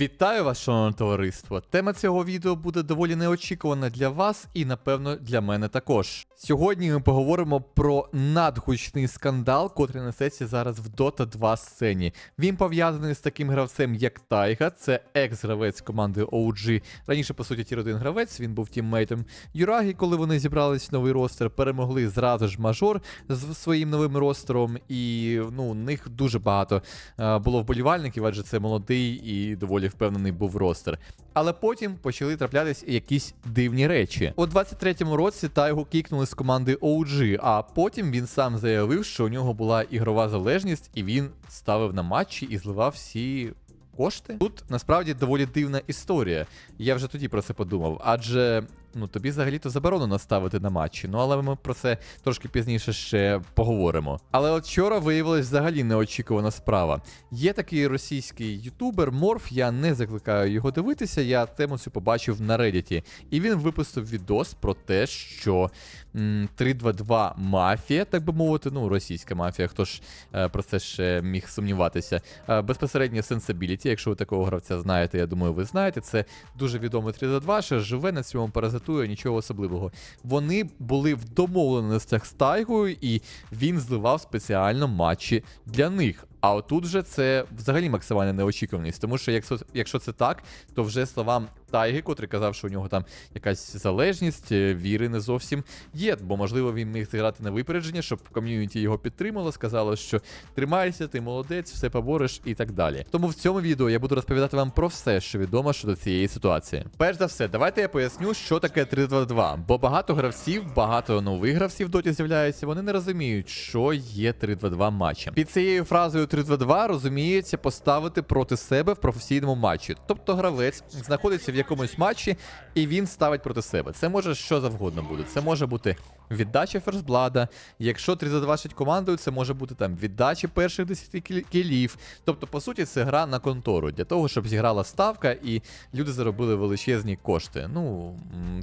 Вітаю вас, шановне товариство! Тема цього відео буде доволі неочікувана для вас і, напевно, для мене також. Сьогодні ми поговоримо про надгучний скандал, котрий несеться зараз в Dota 2 сцені. Він пов'язаний з таким гравцем, як Тайга, це екс-гравець команди OG. Раніше, по суті, тір 1 гравець, він був тіммейтом Юрагі, коли вони зібрались в новий ростер, перемогли зразу ж мажор з своїм новим ростером, і ну, у них дуже багато е, було вболівальників, адже це молодий і доволі впевнений був ростер. Але потім почали траплятись якісь дивні речі. У 23-му році Тайгу кікнули з команди OG, а потім він сам заявив, що у нього була ігрова залежність, і він ставив на матчі і зливав всі. Кошти тут насправді доволі дивна історія. Я вже тоді про це подумав, адже ну тобі взагалі-то заборонено ставити на матчі. Ну але ми про це трошки пізніше ще поговоримо. Але от вчора виявилась взагалі неочікувана справа. Є такий російський ютубер Морф, я не закликаю його дивитися. Я тему цю побачив на Reddit. І він випустив відос про те, що 322 мафія, так би мовити, ну російська мафія, хто ж е, про це ще міг сумніватися. Е, безпосередньо Sensibility, якщо ви такого гравця знаєте, я думаю, ви знаєте. Це дуже відомий 322, що живе на цьому паразитує, нічого особливого. Вони були в домовленостях з Тайгою, і він зливав спеціально матчі для них. А отут же це взагалі максимальна неочікуваність, тому що якщо, якщо це так, то вже словам Тайги, котрий казав, що у нього там якась залежність, е, віри не зовсім є. Бо можливо він міг зіграти на випередження, щоб ком'юніті його підтримало, сказало, що тримайся, ти молодець, все побореш і так далі. Тому в цьому відео я буду розповідати вам про все, що відомо щодо цієї ситуації. Перш за все, давайте я поясню, що таке 3-2-2, бо багато гравців, багато нових гравців доті з'являється, вони не розуміють, що є 3-2-2 матчем. Під цією фразою 3-2-2 розуміється поставити проти себе в професійному матчі. Тобто гравець знаходиться в якомусь матчі і він ставить проти себе. Це може що завгодно бути. Це може бути віддача ферстблада. Якщо 3-2 командою, це може бути там віддача перших 10 кілів. Тобто, по суті, це гра на контору для того, щоб зіграла ставка і люди заробили величезні кошти. Ну,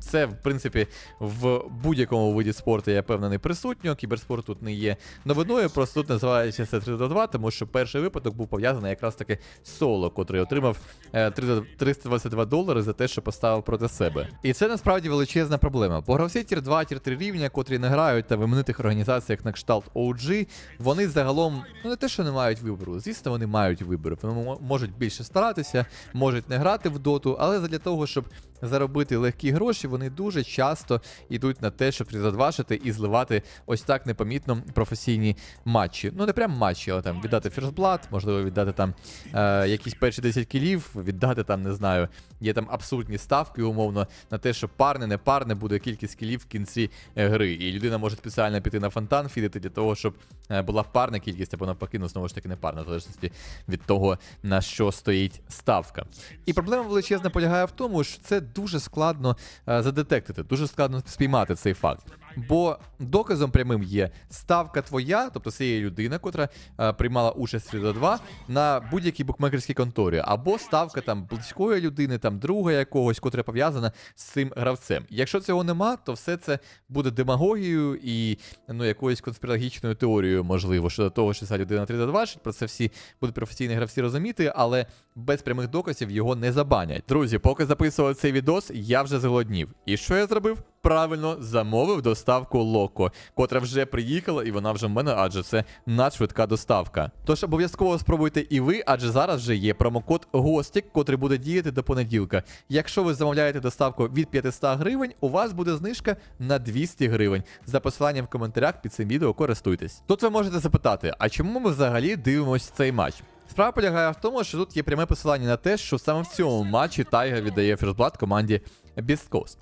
це в принципі в будь-якому виді спорту я певнений присутньо. Кіберспорт тут не є новиною, просто тут називається це 3-2, тому що перший випадок був пов'язаний якраз таки з соло, котрий отримав е, 3- 322 долари за те, що поставив проти себе. І це насправді величезна проблема. Бо гравці тір 2, тір 3 рівня, котрі не грають та в іменитих організаціях на кшталт OG, вони загалом ну не те, що не мають вибору. Звісно, вони мають вибір. Вони мо- можуть більше старатися, можуть не грати в доту, але для того, щоб заробити легкі гроші, вони дуже часто йдуть на те, щоб призадвашити і зливати ось так непомітно професійні матчі. Ну не прям матчі, але там віддати фірстблад, можливо, віддати там е, якісь перші 10 кілів, віддати там, не знаю, є там абсурдні ставки, умовно, на те, що парне, не парне буде кількість кілів в кінці е, гри. І людина може спеціально піти на фонтан, фідити для того, щоб е, була парна кількість, або навпаки, ну знову ж таки не парна, в залежності від того, на що стоїть ставка. І проблема величезна полягає в тому, що це дуже складно е, задетектити, дуже складно спіймати цей факт. Бо доказом прямим є ставка твоя, тобто цієї людини, котра е, приймала участь в 2 на будь-якій букмекерській конторі, або ставка там близької людини, там друга якогось, котра пов'язана з цим гравцем. Якщо цього нема, то все це буде демагогією і ну якоюсь конспірологічною теорією, можливо, щодо того, що ця людина 3 Про це всі будуть професійні гравці розуміти, але без прямих доказів його не забанять. Друзі, поки записував цей відос, я вже зголоднів. І що я зробив? Правильно замовив доставку Локо, котра вже приїхала, і вона вже в мене, адже це надшвидка доставка. Тож обов'язково спробуйте і ви, адже зараз вже є промокод Гостік, котрий буде діяти до понеділка. Якщо ви замовляєте доставку від 500 гривень, у вас буде знижка на 200 гривень. За посиланням в коментарях під цим відео користуйтесь. Тут ви можете запитати, а чому ми взагалі дивимося цей матч? Справа полягає в тому, що тут є пряме посилання на те, що саме в цьому матчі Тайга віддає фірстблад команді Beast Coast.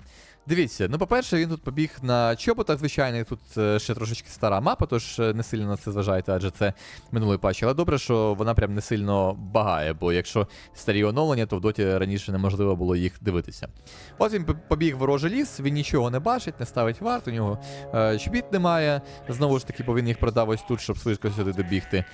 Дивіться, ну по-перше, він тут побіг на чоботах, звичайно, тут е, ще трошечки стара мапа, тож е, не сильно на це зважайте, адже це минулий патч. Але добре, що вона прям не сильно багає, бо якщо старі оновлення, то в доті раніше неможливо було їх дивитися. От він побіг ворожий ліс, він нічого не бачить, не ставить варт, у нього е, чобіт немає. Знову ж таки, бо він їх продав ось тут, щоб швидко сюди добігти.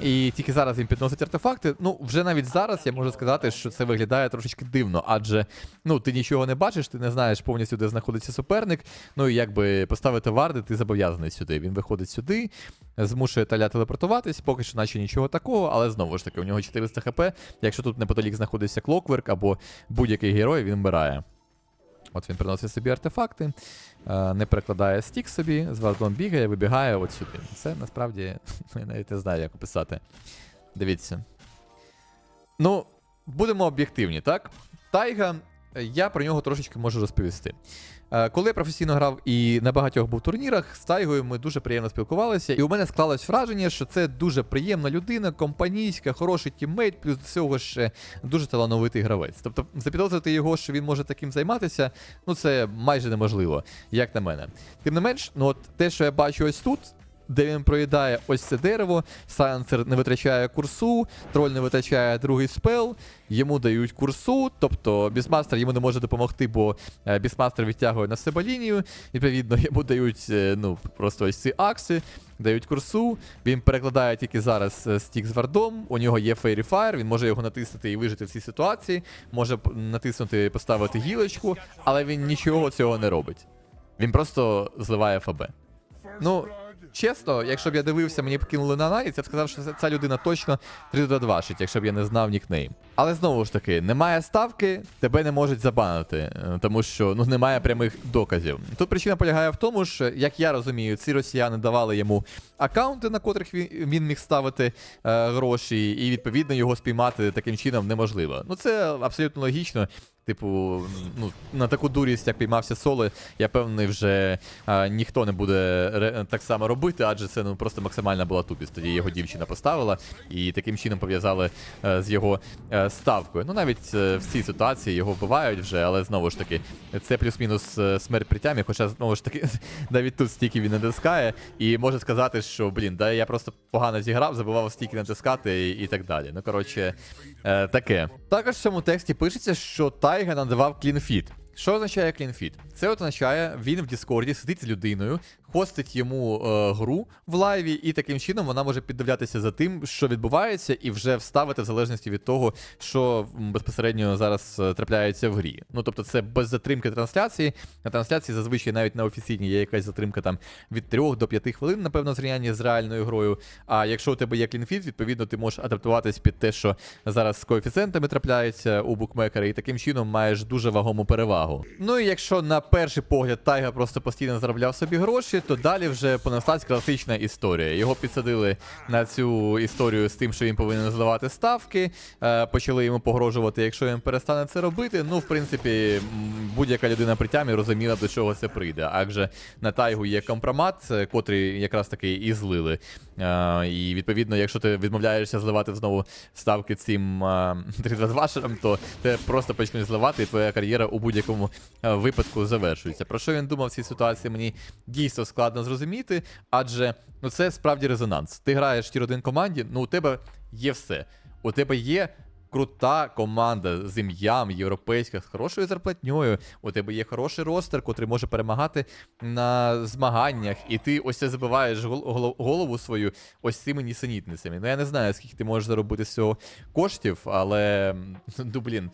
І тільки зараз він підносить артефакти. Ну, вже навіть зараз я можу сказати, що це виглядає трошечки дивно, адже ну, ти нічого не бачиш, ти не знаєш повністю, де знаходиться суперник. Ну і якби поставити варди, ти зобов'язаний сюди. Він виходить сюди, змушує таля телепортуватись, поки що наче нічого такого, але знову ж таки, у нього 400 хп. Якщо тут неподалік знаходиться клокверк або будь-який герой, він вмирає. От він приносить собі артефакти, е, не перекладає стік собі, з вардом бігає, вибігає от сюди. Це насправді я навіть не знаю, як описати. Дивіться. Ну, будемо об'єктивні, так? Тайга, я про нього трошечки можу розповісти. Е, Коли я професійно грав і на багатьох був турнірах, з Тайгою ми дуже приємно спілкувалися, і у мене склалось враження, що це дуже приємна людина, компанійська, хороший тіммейт, плюс до цього ще дуже талановитий гравець. Тобто запідозрити його, що він може таким займатися, ну це майже неможливо, як на мене. Тим не менш, ну от те, що я бачу ось тут. Де він проїдає ось це дерево, сайленсер не витрачає курсу, троль не витрачає другий спел, йому дають курсу, тобто бісмастер йому не може допомогти, бо бісмастер відтягує на себе лінію. Відповідно, йому дають е, ну, просто ось ці акси, дають курсу. Він перекладає тільки зараз е, стік з вардом. У нього є Fairy Fire, він може його натиснути і вижити в цій ситуації, може натиснути, поставити гілочку, але він нічого цього не робить. Він просто зливає ФБ. Ну, чесно, якщо б я дивився, мені б кинули на Найт, я б сказав, що ця людина точно 3 до 2 шить, якщо б я не знав нікнейм. Але знову ж таки, немає ставки, тебе не можуть забанити, е, тому що ну немає прямих доказів. Тут причина полягає в тому, що, як я розумію, ці росіяни давали йому аккаунти, на котрих він міг ставити е, гроші, і відповідно його спіймати таким чином неможливо. Ну це абсолютно логічно. Типу, ну, на таку дурість, як піймався соло, я певний, вже а, ніхто не буде ре- так само робити, адже це ну просто максимальна була тупість. Тоді його дівчина поставила і таким чином пов'язали е, з його е, ставкою. Ну навіть е, в цій ситуації його вбивають вже, але знову ж таки, це плюс-мінус смерть при тямі, хоча знову ж таки, навіть тут стільки він натискає, і може сказати, що блін, да я просто погано зіграв, забував стільки натискати і, і так далі. Ну коротше, е, таке. Також в цьому тексті пишеться, що Wij gaan aan de warp clean feed. Що означає клінфіт? Це означає, він в Діскорді сидить з людиною, хостить йому е, гру в лайві, і таким чином вона може піддивлятися за тим, що відбувається, і вже вставити в залежності від того, що безпосередньо зараз е, трапляється в грі. Ну тобто, це без затримки трансляції. На трансляції зазвичай навіть на офіційній є якась затримка там від 3 до 5 хвилин, напевно, зрівняння з реальною грою. А якщо у тебе є клінфіт, відповідно ти можеш адаптуватись під те, що зараз з коефіцієнтами трапляється у букмекера, і таким чином маєш дуже вагому перевагу. Ну і якщо на перший погляд Тайга просто постійно заробляв собі гроші, то далі вже понеслась класична історія. Його підсадили на цю історію з тим, що він повинен зливати ставки. е, Почали йому погрожувати, якщо він перестане це робити. Ну, в принципі, будь-яка людина при тямі розуміла, до чого це прийде. Адже на Тайгу є компромат, е, котрий якраз таки і злили. Е, І відповідно, якщо ти відмовляєшся зливати знову ставки цим е, 3-2-2-шером, то ти просто почнеш зливати, і твоя кар'єра у будь-якому е, випадку завершується. Про що він думав в цій ситуації, мені дійсно складно зрозуміти, адже ну це справді резонанс. Ти граєш тір 1 команді, ну у тебе є все. У тебе є крута команда з ім'ям європейська, з хорошою зарплатньою. У тебе є хороший ростер, котрий може перемагати на змаганнях, і ти ось це забиваєш гол- голову свою ось цими нісенітницями. Ну я не знаю, скільки ти можеш заробити з цього коштів, але ну блін.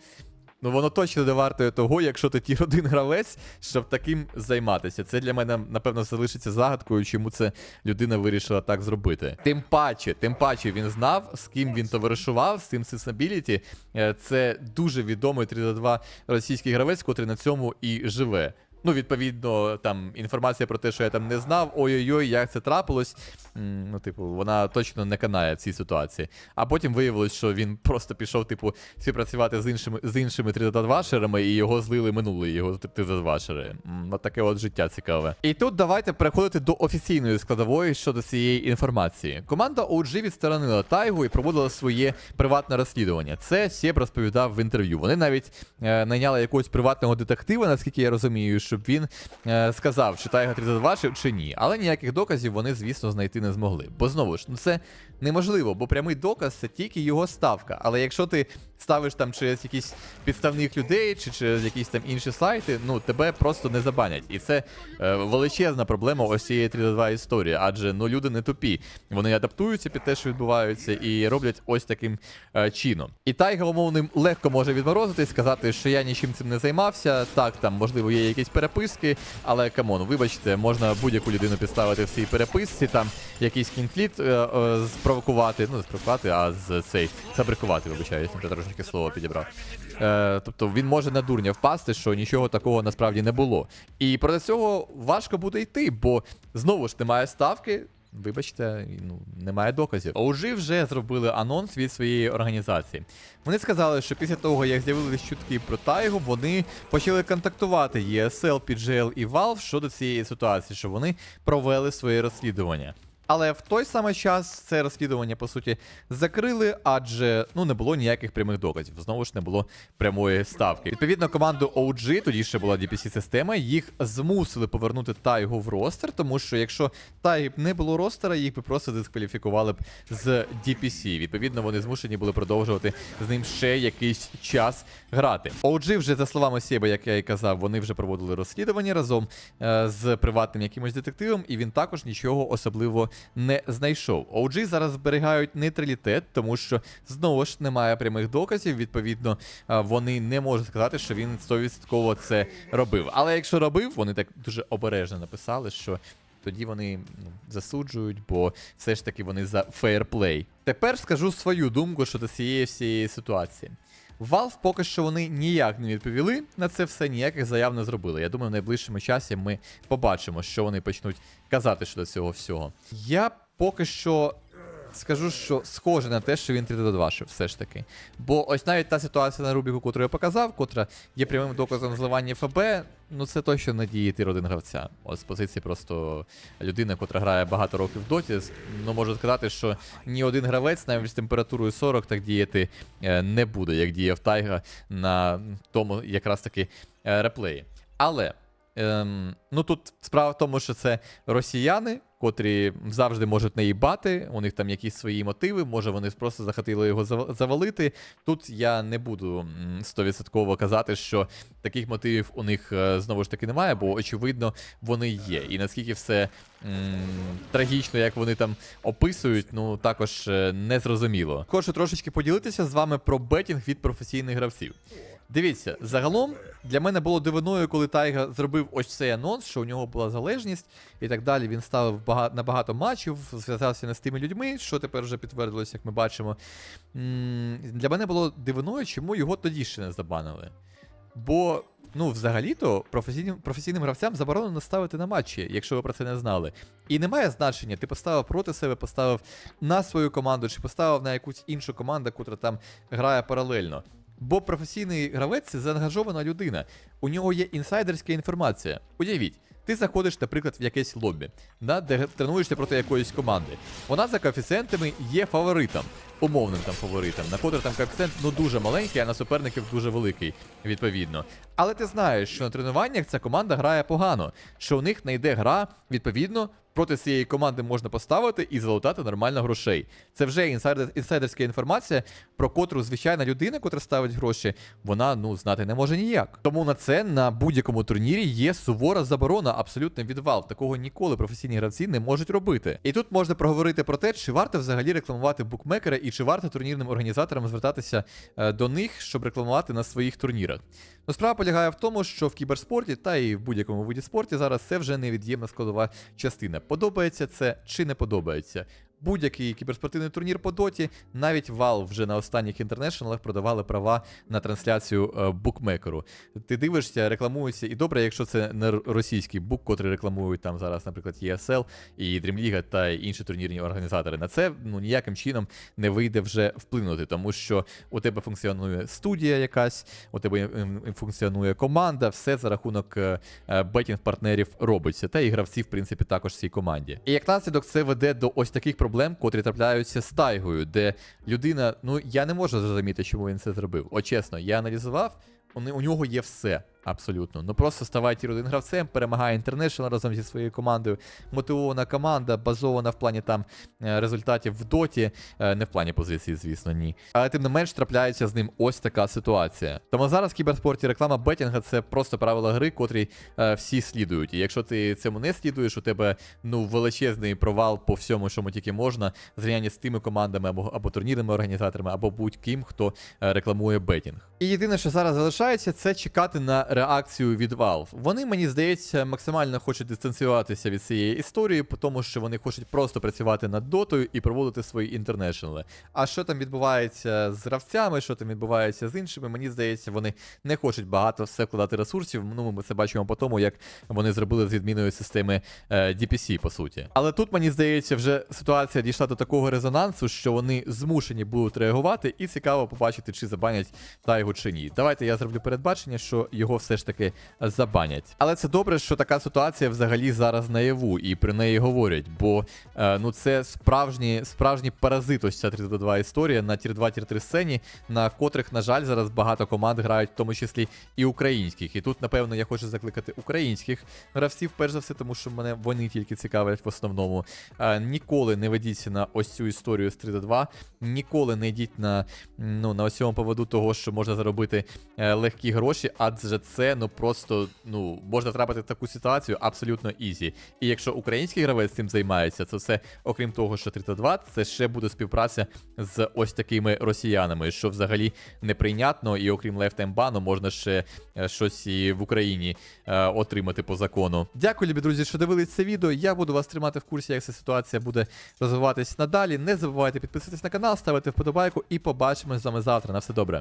Ну воно точно не вартує того, якщо ти тір один гравець, щоб таким займатися. Це для мене, напевно, залишиться загадкою, чому це людина вирішила так зробити. Тим паче, тим паче він знав, з ким він товаришував, з цим Сенсабіліті. Це дуже відомий 3-2 російський гравець, котрий на цьому і живе. Ну, відповідно, там інформація про те, що я там не знав, ой-ой-ой, як це трапилось. Ну, типу, вона точно не канає в цій ситуації. А потім виявилось, що він просто пішов, типу, співпрацювати з іншими з іншими 3-2-шерами, і його злили минули його 3-2-шери. От таке от життя цікаве. І тут давайте переходити до офіційної складової щодо цієї інформації. Команда OG відсторонила Тайгу і проводила своє приватне розслідування. Це Сєб розповідав в інтерв'ю. Вони навіть е, найняли якогось приватного детектива, наскільки я розумію, щоб він е, сказав, чи Тайга 32 чи, чи ні. Але ніяких доказів вони, звісно, знайти не змогли. Бо знову ж, ну це неможливо, бо прямий доказ це тільки його ставка. Але якщо ти ставиш там через якісь підставних людей чи через якісь там інші сайти, ну тебе просто не забанять. І це е, величезна проблема ось цієї 3.2 історії, адже ну люди не тупі. Вони адаптуються під те, що відбувається, і роблять ось таким е, чином. І Тайга, умовним, легко може відморозити сказати, що я нічим цим не займався. Так, там можливо є якісь переписки, але камон, вибачте, можна будь-яку людину підставити в цій переписці, там якийсь кінфлікт е, е, спровокувати, ну не спровокувати, а з цей фабрикувати, вибачаюсь, я трошки слово підібрав. Е, тобто він може на дурня впасти, що нічого такого насправді не було. І проти цього важко буде йти, бо знову ж немає ставки. Вибачте, ну немає доказів. OG вже зробили анонс від своєї організації. Вони сказали, що після того, як з'явились чутки про Тайгу, вони почали контактувати ESL, PGL і Valve щодо цієї ситуації, що вони провели своє розслідування. Але в той самий час це розслідування по суті закрили, адже ну не було ніяких прямих доказів. Знову ж не було прямої ставки. Відповідно, команду OG, тоді ще була DPC система, їх змусили повернути Тайгу в ростер, тому що якщо Тайги б не було ростера, їх би просто дискваліфікували б з DPC. Відповідно, вони змушені були продовжувати з ним ще якийсь час грати. OG вже за словами Сєба, як я і казав, вони вже проводили розслідування разом е, з приватним якимось детективом, і він також нічого особливо не знайшов. OG зараз зберігають нейтралітет, тому що знову ж немає прямих доказів. Відповідно, вони не можуть сказати, що він 100% це робив. Але якщо робив, вони так дуже обережно написали, що. Тоді вони ну, засуджують, бо все ж таки вони за фейерплей. Тепер скажу свою думку щодо цієї всієї ситуації. Valve поки що вони ніяк не відповіли на це все, ніяких заяв не зробили. Я думаю, в найближчому часі ми побачимо, що вони почнуть казати щодо цього всього. Я поки що скажу, що схоже на те, що він 3 до 2 все ж таки. Бо ось навіть та ситуація на Рубіку, яку я показав, котра є прямим доказом зливання ФБ, ну це точно не діє тир один гравця. Ось з позиції просто людина, котра грає багато років в доті, ну можу сказати, що ні один гравець навіть з температурою 40 так діяти е, не буде, як діяв Тайга на тому якраз таки е, реплеї. Але Ем, ну тут справа в тому, що це росіяни, котрі завжди можуть наїбати, у них там якісь свої мотиви, може вони просто захотіли його завалити. Тут я не буду 100% казати, що таких мотивів у них е, знову ж таки немає, бо очевидно вони є. І наскільки все м, трагічно, як вони там описують, ну також е, незрозуміло. Хочу трошечки поділитися з вами про бетінг від професійних гравців. Дивіться, загалом для мене було дивиною, коли Тайга зробив ось цей анонс, що у нього була залежність і так далі. Він ставив на багато матчів, зв'язався не з тими людьми, що тепер вже підтвердилось, як ми бачимо. Для мене було дивиною, чому його тоді ще не забанили. Бо, ну, взагалі-то, професійним, професійним гравцям заборонено ставити на матчі, якщо ви про це не знали. І немає значення, ти поставив проти себе, поставив на свою команду, чи поставив на якусь іншу команду, котра там грає паралельно. Бо професійний гравець це заангажована людина. У нього є інсайдерська інформація. Уявіть, ти заходиш, наприклад, в якесь лобі, да, де тренуєшся проти якоїсь команди. Вона за коефіцієнтами є фаворитом, умовним там фаворитом, на котрий там коефіцієнт ну дуже маленький, а на суперників дуже великий, відповідно. Але ти знаєш, що на тренуваннях ця команда грає погано, що у них не йде гра, відповідно. Проти цієї команди можна поставити і залутати нормально грошей. Це вже інсайдер, інсайдерська інформація, про котру звичайна людина, котра ставить гроші, вона ну знати не може ніяк. Тому на це на будь-якому турнірі є сувора заборона абсолютно від Valve. Такого ніколи професійні гравці не можуть робити. І тут можна проговорити про те, чи варто взагалі рекламувати букмекера і чи варто турнірним організаторам звертатися е, до них, щоб рекламувати на своїх турнірах. Ну, справа полягає в тому, що в кіберспорті та і в будь-якому виді спорті зараз це вже невід'ємна складова частина. Подобається це чи не подобається. Будь-який кіберспортивний турнір по доті, навіть Valve вже на останніх інтернешналах продавали права на трансляцію е, букмекеру. Ти дивишся, рекламується, і добре, якщо це не російський бук, котрий рекламують там зараз, наприклад, ESL і Dreamliga та інші турнірні організатори. На це ну ніяким чином не вийде вже вплинути, тому що у тебе функціонує студія якась, у тебе ем, функціонує команда, все за рахунок е, е, бетінг-партнерів робиться. Та і гравці, в принципі, також в цій команді. І як наслідок, це веде до ось таких проблем, котрі трапляються з тайгою, де людина, ну я не можу зрозуміти, чому він це зробив. О, чесно, я аналізував. У нього є все. Абсолютно. Ну просто ставай тір 1 гравцем, перемагає Інтернешнл разом зі своєю командою. Мотивована команда, базована в плані там е, результатів в доті, е, не в плані позиції, звісно, ні. Але тим не менш трапляється з ним ось така ситуація. Тому зараз в кіберспорті реклама бетінга це просто правила гри, котрі е, всі слідують. І якщо ти цьому не слідуєш, у тебе ну величезний провал по всьому, чому тільки можна, зрівняння з тими командами або, або турнірними організаторами, або будь-ким, хто е, рекламує бетінг. І єдине, що зараз залишається, це чекати на реакцію від Valve. Вони, мені здається, максимально хочуть дистанціюватися від цієї історії, тому що вони хочуть просто працювати над дотою і проводити свої інтернешнли. А що там відбувається з гравцями, що там відбувається з іншими, мені здається, вони не хочуть багато все вкладати ресурсів. Ну, ми це бачимо по тому, як вони зробили з відміною системи е, DPC, по суті. Але тут, мені здається, вже ситуація дійшла до такого резонансу, що вони змушені будуть реагувати, і цікаво побачити, чи забанять Тайгу чи ні. Давайте я зроблю передбачення, що його все ж таки забанять. Але це добре, що така ситуація взагалі зараз наяву, і про неї говорять, бо е, ну це справжні, справжній паразит ось ця 32 історія на тір 2 тір 3 сцені, на котрих, на жаль, зараз багато команд грають, в тому числі і українських. І тут, напевно, я хочу закликати українських гравців, перш за все, тому що мене вони тільки цікавлять в основному. Е, ніколи не ведіться на ось цю історію з 3 до 2, ніколи не йдіть на, ну, на ось цьому поводу того, що можна заробити е, легкі гроші, адже це ну просто ну можна трапити в таку ситуацію абсолютно ізі. І якщо український гравець цим займається, це, окрім того, що 3 до 2, це ще буде співпраця з ось такими росіянами, що взагалі неприйнятно, і окрім лефтаймбану, можна ще е, щось і в Україні е, отримати по закону. Дякую, любі друзі, що дивились це відео. Я буду вас тримати в курсі, як ця ситуація буде розвиватись надалі. Не забувайте підписатись на канал, ставити вподобайку і побачимось з вами завтра. На все добре.